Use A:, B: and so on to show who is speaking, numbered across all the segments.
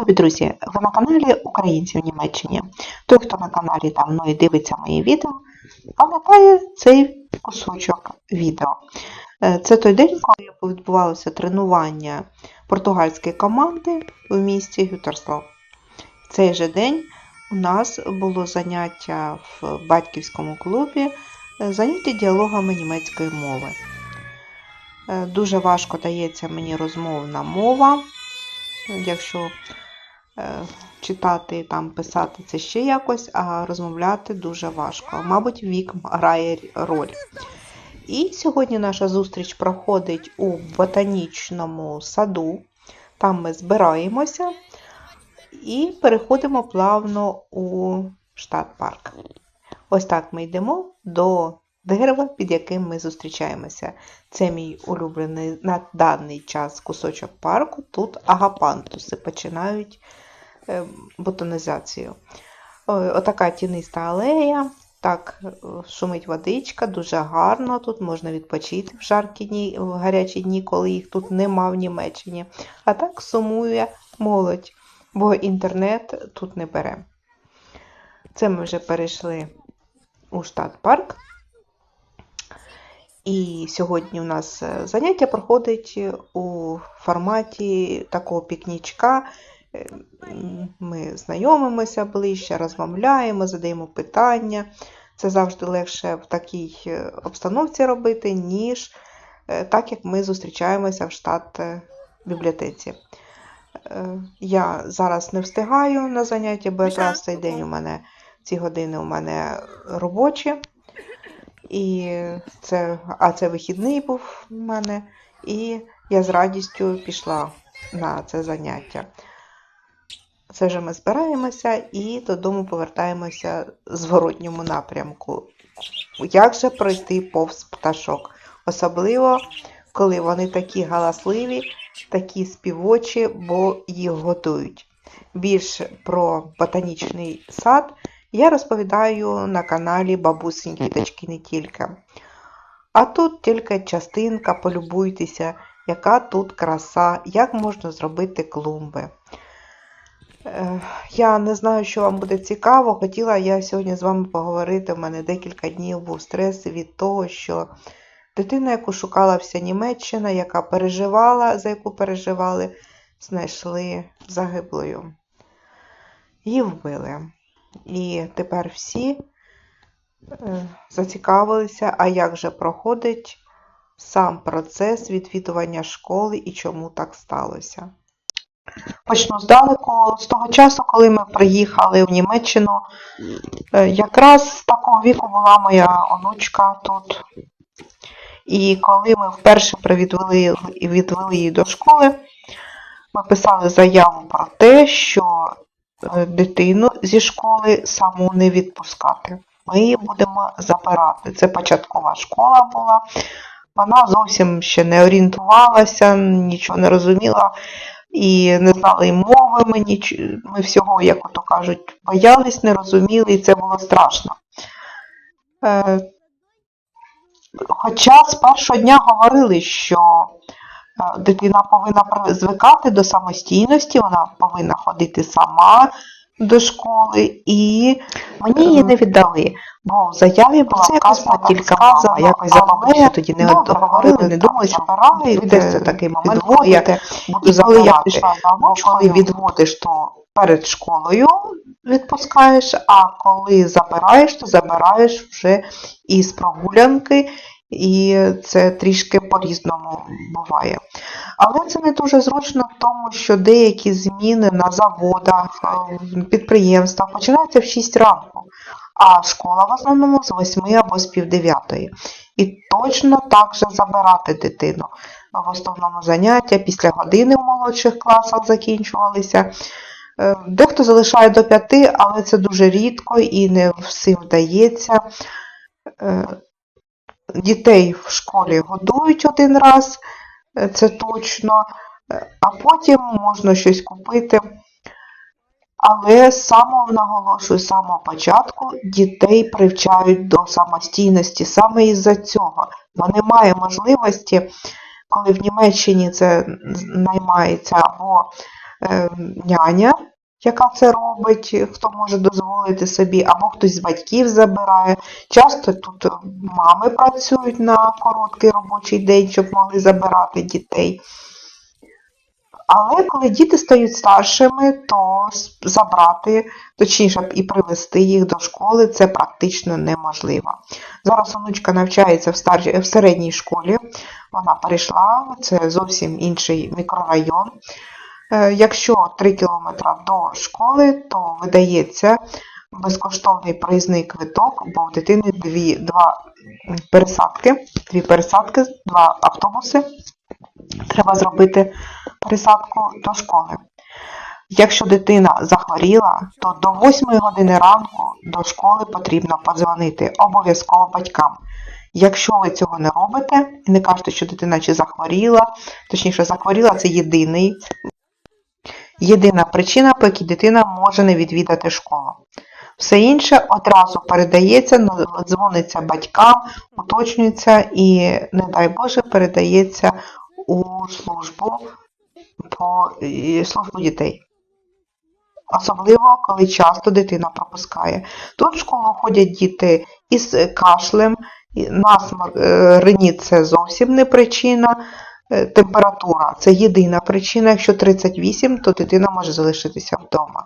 A: Любі друзі! Ви на каналі Українці в Німеччині. Той, хто на каналі давно і дивиться мої відео, пам'ятає цей кусочок відео. Е, Це той день, коли відбувалося тренування португальської команди в місті Гютерслав. В цей же день у нас було заняття в батьківському клубі, е, заняття діалогами німецької мови. Е, Дуже важко дається мені розмовна мова. Якщо читати там писати це ще якось, а розмовляти дуже важко. Мабуть, вік грає роль. І сьогодні наша зустріч проходить у ботанічному саду. Там ми збираємося і переходимо плавно у штат-парк. Ось так ми йдемо до дерева, під яким ми зустрічаємося. Це мій улюблений на даний час кусочок парку. Тут агапантуси починають е, ботанізацію. Ой, Отака тіниста алея. Так, е, шумить водичка, дуже гарно. Тут можна відпочити в жаркі дні, в гарячі дні, коли їх тут нема в Німеччині. А так сумує молодь, бо інтернет тут не бере. Це ми вже перейшли у штат парк. І сьогодні у нас е, заняття проходить у форматі такого пікнічка. Ми знайомимося ближче, розмовляємо, задаємо питання. Це завжди легше в такій е, обстановці робити, ніж е, так, як ми зустрічаємося в штат е, бібліотеці. Я зараз не встигаю на заняття, бо якраз цей день у мене, ці години у мене робочі. І це, а це вихідний був у мене, і я з радістю пішла на це заняття. Це вже ми збираємося і додому повертаємося в зворотньому напрямку. Як же пройти повз пташок? Особливо, коли вони такі галасливі, такі співочі, бо їх готують. Більше про ботанічний сад я розповідаю на каналі Бабусень Квіточки не тільки. А тут тільки частинка, полюбуйтеся, яка тут краса, як можна зробити клумби. Я не знаю, що вам буде цікаво. Хотіла я сьогодні з вами поговорити. У мене декілька днів був стрес від того, що дитина, яку шукала вся Німеччина, яка переживала, за яку переживали, знайшли загиблою. Її вбили. І тепер всі е, зацікавилися, а як же проходить сам процес відвідування школи і чому так сталося. Почну здалеку, з того часу, коли ми приїхали в Німеччину, е, якраз з такого віку була моя онучка тут. І коли ми вперше привідвели відвели її до школи, ми писали заяву про те, що е, дитину зі школи саму не відпускати. Ми її будемо забирати. Це початкова школа була. Вона зовсім ще не орієнтувалася, нічого не розуміла і не знали і мови. Ми, ніч... ми всього, як ото кажуть, боялись, не розуміли, і це було страшно. Е, Хоча з першого дня говорили, що е, дитина повинна звикати до самостійності, вона повинна ходити сама до школи, і мені її не віддали. Бо в заяві була вказана тільки мама, якось за бабусю тоді не
B: ну,
A: говорили, не думали, що
B: забирають,
A: відбудеться
B: е,
A: такий момент, коли я
B: відводите.
A: буду
B: І коли я
A: забирати.
B: пішла за
A: Бо коли відводиш, то перед школою відпускаєш, а коли забираєш, то забираєш вже із прогулянки, і це трішки по-різному буває. Але це не дуже зручно, тому що деякі зміни на заводах, е, підприємствах починаються в 6 ранку, а школа в основному з 8 або з пів 9. І точно так же забирати дитину. В основному заняття після години в молодших класах закінчувалися. Е, Дехто залишає до 5, але це дуже рідко і не всім вдається. Дітей в школі годують один раз, е, це точно, е, а потім можна щось купити. Але з наголошую, з самого початку дітей привчають до самостійності саме із-за цього. Бо немає можливості, коли в Німеччині це наймається або е, няня, яка це робить, хто може дозволити собі, або хтось з батьків забирає. Часто тут е, мами працюють на короткий робочий день, щоб могли забирати дітей. Але коли діти стають старшими, то забрати, точніше і привести їх до школи це практично неможливо. Зараз онучка навчається в, старшій, в середній школі. Вона перейшла, це зовсім інший мікрорайон. Е, Якщо 3 кілометри до школи, то видається безкоштовний проїзний квиток, бо у дитини дві, два пересадки, дві пересадки, два автобуси. Треба зробити пересадку до школи. Якщо дитина захворіла, то до 8 години ранку до школи потрібно подзвонити обов'язково батькам. Якщо ви цього не робите і не кажете, що дитина чи захворіла, точніше, захворіла це єдиний, єдина причина, по якій дитина може не відвідати школу. Все інше одразу передається, ну, дзвониться батькам, уточнюється і, не дай Боже, передається у службу по службу дітей. Особливо, коли часто дитина пропускає. Тут в школу ходять діти із кашлем, насморк, е, риніт це зовсім не причина. Е, Температура це єдина причина. Якщо 38, то дитина може залишитися вдома.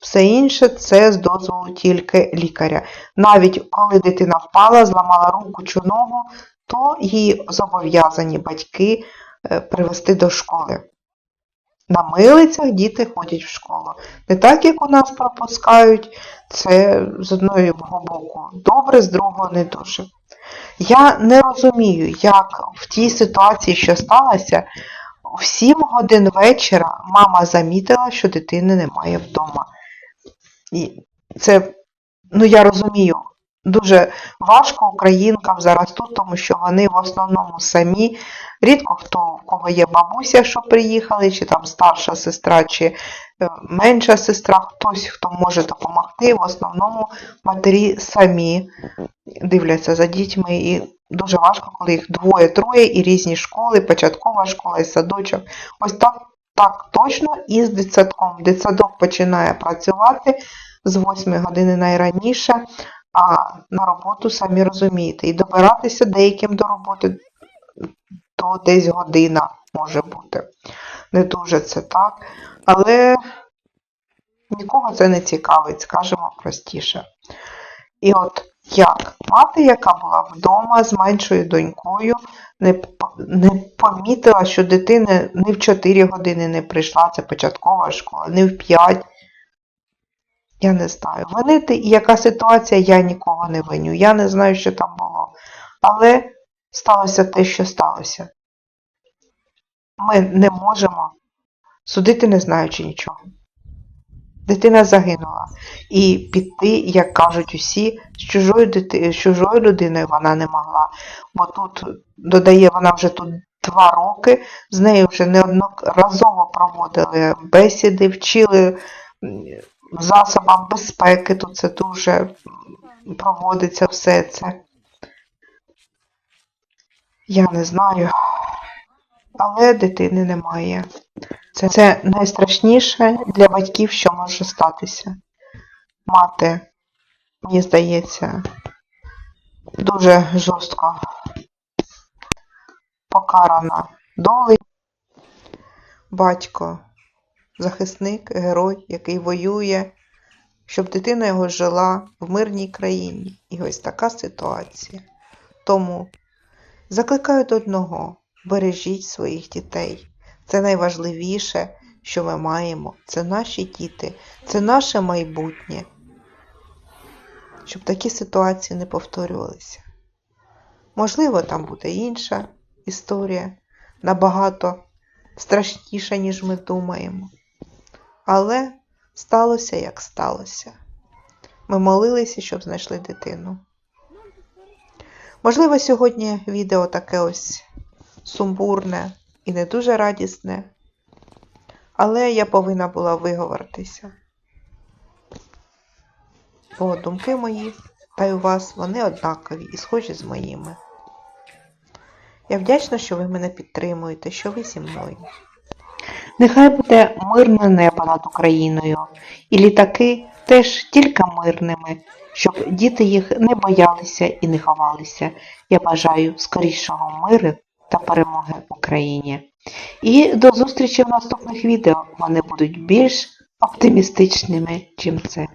A: Все інше це з дозволу тільки лікаря. Навіть коли дитина впала, зламала руку чи ногу, то її зобов'язані батьки е, привести до школи. На милицях діти ходять в школу. Не так, як у нас пропускають, це з одного боку добре, з другого не дуже. Я не розумію, як в тій ситуації, що сталося, в 7 годин вечора мама замітила, що дитини немає вдома. І це, ну я розумію, дуже важко українкам зараз тут, тому що вони в основному самі. Рідко хто в кого є бабуся, що приїхали, чи там старша сестра, чи е, менша сестра, хтось, хто може допомогти. В основному матері самі дивляться за дітьми. І дуже важко, коли їх двоє-троє і різні школи, початкова школа і садочок. Ось так, так точно і з дитсадком. Дитсадок починає працювати з 8 години найраніше, а на роботу самі розумієте. І добиратися деяким до роботи то десь година може бути. Не дуже це так. Але нікого це не цікавить, скажімо простіше. І от як мати, яка була вдома з меншою донькою, не, не помітила, що дитина не в 4 години не прийшла, це початкова школа, не в 5. Я не знаю. Винити, і яка ситуація, я нікого не виню. Я не знаю, що там було. Але сталося те, що сталося. Ми не можемо судити, не знаючи нічого. Дитина загинула. І піти, як кажуть усі, з чужою, дити... з чужою людиною вона не могла. Бо тут додає вона вже тут два роки, з нею вже неодноразово проводили бесіди, вчили засобам безпеки, тут це дуже проводиться все це. Я не знаю, але дитини немає. Це, це найстрашніше для батьків, що може статися. Мати, мені здається, дуже жорстко покарана долею. Батько, захисник, герой, який воює, щоб дитина його жила в мирній країні. І ось така ситуація. Тому закликаю до одного: бережіть своїх дітей. Це найважливіше, що ми маємо. Це наші діти, це наше майбутнє. Щоб такі ситуації не повторювалися. Можливо, там буде інша історія, набагато страшніша, ніж ми думаємо. Але сталося, як сталося. Ми молилися, щоб знайшли дитину. Можливо, сьогодні відео таке ось сумбурне і не дуже радісне, але я повинна була виговоритися. Бо думки мої та й у вас вони однакові і схожі з моїми. Я вдячна, що ви мене підтримуєте, що ви зі мною. Нехай буде мирне небо над Україною, і літаки теж тільки мирними, щоб діти їх не боялися і не ховалися. Я бажаю скорішого миру та перемоги Україні. І до зустрічі в наступних відео. Вони будуть більш оптимістичними, чим це.